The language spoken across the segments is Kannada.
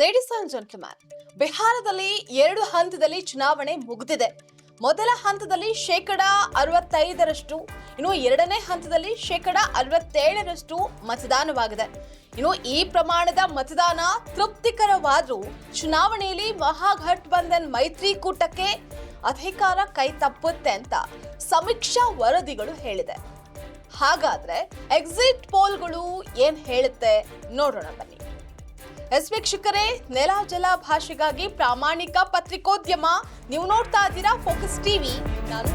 ಲೇಡೀಸ್ ಅಂಡ್ ಜೆಂಟ್ಲ್ಮ್ಯಾನ್, ಬಿಹಾರದಲ್ಲಿ ಎರಡು ಹಂತದಲ್ಲಿ ಚುನಾವಣೆ ಮುಗಿದಿದೆ. ಮೊದಲ ಹಂತದಲ್ಲಿ ಶೇಕಡ ಅರವತ್ತೈದರಷ್ಟು, ಇನ್ನು ಎರಡನೇ ಹಂತದಲ್ಲಿ ಶೇಕಡ ಅರವತ್ತೇಳರಷ್ಟು ಮತದಾನವಾಗಿದೆ. ಇನ್ನು ಈ ಪ್ರಮಾಣದ ಮತದಾನ ತೃಪ್ತಿಕರವಾದರೂ ಚುನಾವಣೆಯಲ್ಲಿ ಮಹಾಗಠಬಂಧನ್ ಮೈತ್ರಿಕೂಟಕ್ಕೆ ಅಧಿಕಾರ ಕೈ ತಪ್ಪುತ್ತೆ ಅಂತ ಸಮೀಕ್ಷಾ ವರದಿಗಳು ಹೇಳಿದೆ. ಹಾಗಾದ್ರೆ ಎಕ್ಸಿಟ್ ಪೋಲ್ಗಳು ಏನ್ ಹೇಳುತ್ತೆ ನೋಡೋಣ ಬನ್ನಿ. ಎಸ್ ವೀಕ್ಷಕರೇ, ನೆಲ ಜಲ ಭಾಷೆಗಾಗಿ ಪ್ರಾಮಾಣಿಕ ಪತ್ರಿಕೋದ್ಯಮ. ನೀವು ನೋಡ್ತಾ ಇದ್ದೀರಾ ಫೋಕಸ್ ಟಿವಿ ನಾನು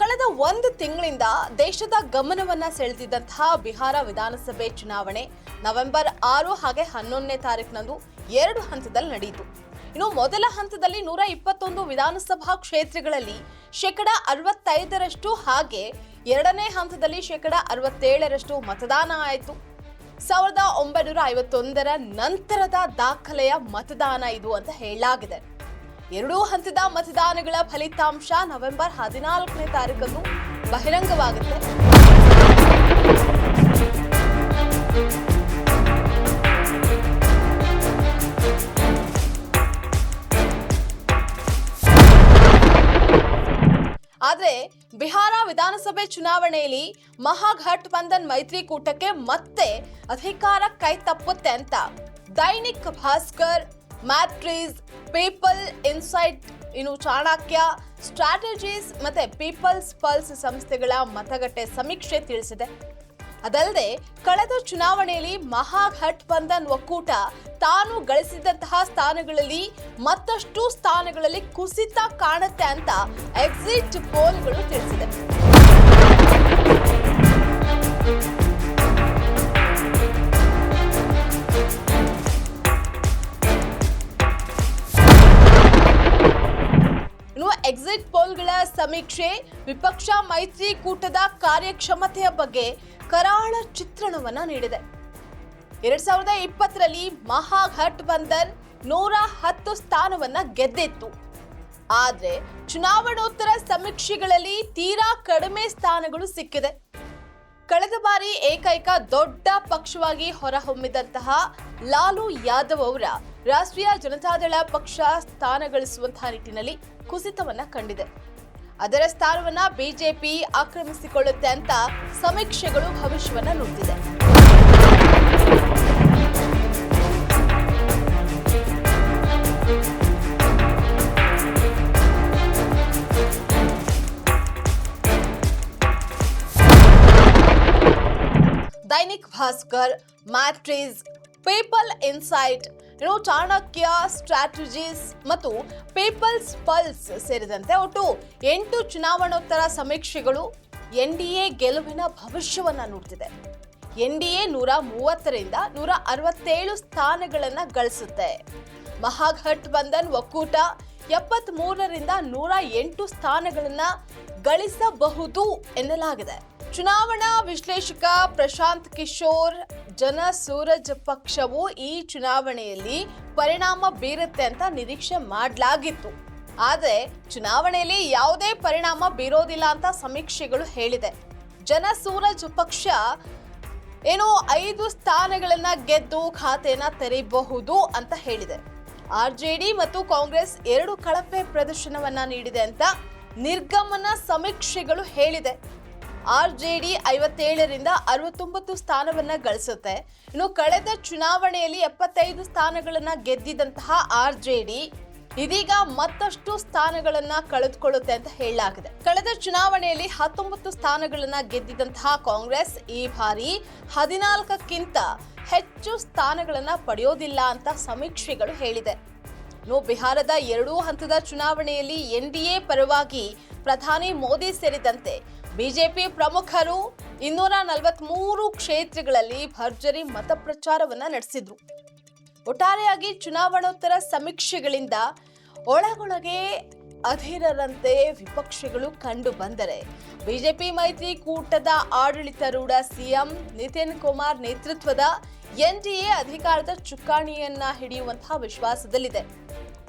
ಕಳೆದ ಒಂದು ತಿಂಗಳಿಂದ ದೇಶದ ಗಮನವನ್ನ ಸೆಳೆದಿದ್ದಂತಹ ಬಿಹಾರ ವಿಧಾನಸಭೆ ಚುನಾವಣೆ ನವೆಂಬರ್ ಆರು ಹಾಗೆ ಹನ್ನೊಂದನೇ ತಾರೀಕಿನಂದು ಎರಡು ಹಂತದಲ್ಲಿ ನಡೆಯಿತು. ಇನ್ನು ಮೊದಲ ಹಂತದಲ್ಲಿ ನೂರ ಇಪ್ಪತ್ತೊಂದು ವಿಧಾನಸಭಾ ಕ್ಷೇತ್ರಗಳಲ್ಲಿ ಶೇಕಡ ಅರವತ್ತೈದರಷ್ಟು ಹಾಗೆ ಎರಡನೇ ಹಂತದಲ್ಲಿ ಶೇಕಡ ಅರವತ್ತೇಳರಷ್ಟು ಮತದಾನ ಆಯಿತು. ಸಾವಿರದ ಒಂಬೈನೂರ ಐವತ್ತೊಂದರ ನಂತರದ ದಾಖಲೆಯ ಮತದಾನ ಇದು ಅಂತ ಹೇಳಲಾಗಿದೆ. ಎರಡೂ ಹಂತದ ಮತದಾನಗಳ ಫಲಿತಾಂಶ ನವೆಂಬರ್ ಹದಿನಾಲ್ಕನೇ ತಾರೀಕನ್ನು ಬಹಿರಂಗವಾಗುತ್ತೆ. ಆದ್ರೆ ಬಿಹಾರ ವಿಧಾನಸಭೆ ಚುನಾವಣೆಯಲ್ಲಿ ಮಹಾಗಠಬಂಧನ್ ಮೈತ್ರಿಕೂಟಕ್ಕೆ ಮತ್ತೆ ಅಧಿಕಾರ ಕೈ ತಪ್ಪುತ್ತೆ ಅಂತ. Dainik Bhaskar, Matrize, People Insight, ಇನ್ನು ಚಾಣಕ್ಯ, ಸ್ಟ್ರಾಟಜೀಸ್ ಮತ್ತೆ ಪೀಪಲ್ಸ್ ಪಲ್ಸ್ ಸಂಸ್ಥೆಗಳ ಮತಗಟ್ಟೆ ಸಮೀಕ್ಷೆ ತಿಳಿಸಿದೆ. ಅದಲ್ಲದೆ ಕಳೆದ ಚುನಾವಣೆಯಲ್ಲಿ ಮಹಾಗಠಬಂಧನ್ ಒಕ್ಕೂಟ ತಾನು ಗಳಿಸಿದಂತಹ ಸ್ಥಾನಗಳಲ್ಲಿ ಮತ್ತಷ್ಟು ಸ್ಥಾನಗಳಲ್ಲಿ ಕುಸಿತ ಕಾಣುತ್ತೆ ಅಂತ ಎಕ್ಸಿಟ್ ಪೋಲ್ಗಳು ತಿಳಿಸಿದೆ. ಎಕ್ಸಿಟ್ ಪೋಲ್ಗಳ ಸಮೀಕ್ಷೆ ವಿಪಕ್ಷ ಮೈತ್ರಿಕೂಟದ ಕಾರ್ಯಕ್ಷಮತೆಯ ಬಗ್ಗೆ ಕರಾಳ ಚಿತ್ರಣವನ್ನ ನೀಡಿದೆ. ಎರಡ್ ಸಾವಿರದ ಇಪ್ಪತ್ತರಲ್ಲಿ ಮಹಾಗಠಬಂಧನ್ ನೂರ ಹತ್ತು ಸ್ಥಾನವನ್ನ ಗೆದ್ದಿತ್ತು. ಆದ್ರೆ ಚುನಾವಣೋತ್ತರ ಸಮೀಕ್ಷೆಗಳಲ್ಲಿ ತೀರಾ ಕಡಿಮೆ ಸ್ಥಾನಗಳು ಸಿಕ್ಕಿದೆ. ಕಳೆದ ಬಾರಿ ಏಕೈಕ ದೊಡ್ಡ ಪಕ್ಷವಾಗಿ ಹೊರಹೊಮ್ಮಿದಂತಹ ಲಾಲು ಯಾದವ್ ಅವರ ರಾಷ್ಟ್ರೀಯ ಜನತಾದಳ ಪಕ್ಷ ಸ್ಥಾನ ಗಳಿಸುವಂತಹ ನಿಟ್ಟಿನಲ್ಲಿ ಕುಸಿತವನ್ನ ಕಂಡಿದೆ. ಅದರ ಸ್ಥಾನವನ್ನ ಬಿಜೆಪಿ ಆಕ್ರಮಿಸಿಕೊಳ್ಳುತ್ತೆ ಅಂತ ಸಮೀಕ್ಷೆಗಳು ಭವಿಷ್ಯವನ್ನ ನುಡಿದಿದೆ. Dainik Bhaskar, Matrize, People Insight, ಇನ್ನು ಚಾಣಕ್ಯ, ಸ್ಟ್ರಾಟಜೀಸ್ ಮತ್ತು ಪೀಪಲ್ಸ್ ಪಲ್ಸ್ ಸೇರಿದಂತೆ ಒಟ್ಟು ಎಂಟು ಚುನಾವಣೋತ್ತರ ಸಮೀಕ್ಷೆಗಳು ಎನ್ ಡಿ ಎ ಗೆಲುವಿನ ಭವಿಷ್ಯವನ್ನು ನೋಡ್ತಿದೆ. ಎನ್ ಡಿ ಎ ನೂರ ಮೂವತ್ತರಿಂದ ನೂರ ಅರವತ್ತೇಳು ಸ್ಥಾನಗಳನ್ನು ಗಳಿಸುತ್ತೆ. ಮಹಾಗಠಬಂಧನ್ ಒಕ್ಕೂಟ ಎಪ್ಪತ್ತ್ ಮೂರರಿಂದ ನೂರ ಎಂಟು ಸ್ಥಾನಗಳನ್ನು ಗಳಿಸಬಹುದು ಎನ್ನಲಾಗಿದೆ. ಚುನಾವಣಾ ವಿಶ್ಲೇಷಕ ಪ್ರಶಾಂತ್ ಕಿಶೋರ್, ಜನ ಸೂರಜ್ ಪಕ್ಷವು ಈ ಚುನಾವಣೆಯಲ್ಲಿ ಪರಿಣಾಮ ಬೀರುತ್ತೆ ಅಂತ ನಿರೀಕ್ಷೆ ಮಾಡಲಾಗಿತ್ತು. ಆದರೆ ಚುನಾವಣೆಯಲ್ಲಿ ಯಾವುದೇ ಪರಿಣಾಮ ಬೀರೋದಿಲ್ಲ ಅಂತ ಸಮೀಕ್ಷೆಗಳು ಹೇಳಿದೆ. ಜನ ಸೂರಜ್ ಪಕ್ಷ ಏನೋ ಐದು ಸ್ಥಾನಗಳನ್ನು ಗೆದ್ದು ಖಾತೆಯನ್ನು ತೆರೆಯಬಹುದು ಅಂತ ಹೇಳಿದೆ. ಆರ್ಜೆಡಿ ಮತ್ತು ಕಾಂಗ್ರೆಸ್ ಎರಡು ಕಳಪೆ ಪ್ರದರ್ಶನವನ್ನ ನೀಡಿದೆ ಅಂತ ನಿರ್ಗಮನ ಸಮೀಕ್ಷೆಗಳು ಹೇಳಿದೆ. ಆರ್ಜೆಡಿ ಐವತ್ತೇಳರಿಂದ ಅರವತ್ತೊಂಬತ್ತು ಸ್ಥಾನವನ್ನ ಗಳಿಸುತ್ತೆ. ಇನ್ನು ಕಳೆದ ಚುನಾವಣೆಯಲ್ಲಿ ಎಪ್ಪತ್ತೈದು ಸ್ಥಾನಗಳನ್ನ ಗೆದ್ದಿದ್ದಂತಹ ಡಿ ಇದೀಗ ಮತ್ತಷ್ಟು ಸ್ಥಾನಗಳನ್ನ ಕಳೆದುಕೊಳ್ಳುತ್ತೆ ಅಂತ ಹೇಳಲಾಗಿದೆ. ಕಳೆದ ಚುನಾವಣೆಯಲ್ಲಿ ಹತ್ತೊಂಬತ್ತು ಸ್ಥಾನಗಳನ್ನ ಗೆದ್ದಿದಂತಹ ಕಾಂಗ್ರೆಸ್ ಈ ಬಾರಿ ಹದಿನಾಲ್ಕಕ್ಕಿಂತ ಹೆಚ್ಚು ಸ್ಥಾನಗಳನ್ನ ಪಡೆಯೋದಿಲ್ಲ ಅಂತ ಸಮೀಕ್ಷೆಗಳು ಹೇಳಿದೆ. ಇನ್ನು ಬಿಹಾರದ ಎರಡೂ ಹಂತದ ಚುನಾವಣೆಯಲ್ಲಿ ಎನ್ಡಿಎ ಪರವಾಗಿ ಪ್ರಧಾನಿ ಮೋದಿ ಸೇರಿದಂತೆ ಬಿಜೆಪಿ ಪ್ರಮುಖರು ಇನ್ನೂರ ನಲವತ್ಮೂರು ಕ್ಷೇತ್ರಗಳಲ್ಲಿ ಭರ್ಜರಿ ಮತ ಪ್ರಚಾರವನ್ನ ನಡೆಸಿದ್ರು. ಒಟ್ಟಾರೆಯಾಗಿ ಚುನಾವಣೋತ್ತರ ಸಮೀಕ್ಷೆಗಳಿಂದ ಒಳಗೊಳಗೆ ಅಧೀರರಂತೆ ವಿಪಕ್ಷಗಳು ಕಂಡು ಬಂದರೆ ಬಿಜೆಪಿ ಮೈತ್ರಿಕೂಟದ ಆಡಳಿತಾರೂಢ ಸಿಎಂ ನಿತಿನ್ ಕುಮಾರ್ ನೇತೃತ್ವದ ಎನ್ಡಿಎ ಅಧಿಕಾರದ ಚುಕ್ಕಾಣಿಯನ್ನ ಹಿಡಿಯುವಂತಹ ವಿಶ್ವಾಸದಲ್ಲಿದೆ.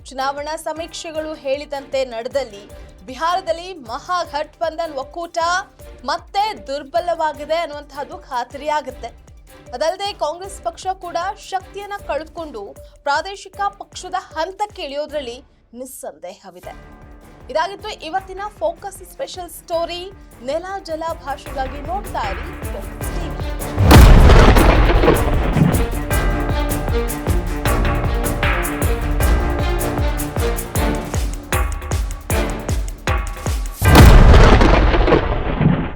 ಚುನಾವಣಾ ಸಮೀಕ್ಷೆಗಳು ಹೇಳಿದಂತೆ ನಡೆದಲ್ಲಿ ಬಿಹಾರದಲ್ಲಿ ಮಹಾಗಠಬಂಧನ್ ಒಕ್ಕೂಟ ಮತ್ತೆ ದುರ್ಬಲವಾಗಿದೆ ಅನ್ನುವಂತಹದ್ದು ಖಾತರಿಯಾಗುತ್ತೆ. ಅದಲ್ಲದೆ ಕಾಂಗ್ರೆಸ್ ಪಕ್ಷ ಕೂಡ ಶಕ್ತಿಯನ್ನ ಕಳೆದುಕೊಂಡು ಪ್ರಾದೇಶಿಕ ಪಕ್ಷದ ಹಂತಕ್ಕೆ ಇಳಿಯೋದ್ರಲ್ಲಿ ನಿಸ್ಸಂದೇಹವಿದೆ. ಇದಾಗಿತ್ತು ಇವತ್ತಿನ ಫೋಕಸ್ ಸ್ಪೆಷಲ್ ಸ್ಟೋರಿ. ನೆಲ, ಜಲ ಭಾಷೆಗಾಗಿ ನೋಡ್ತಾ ಇರಿ.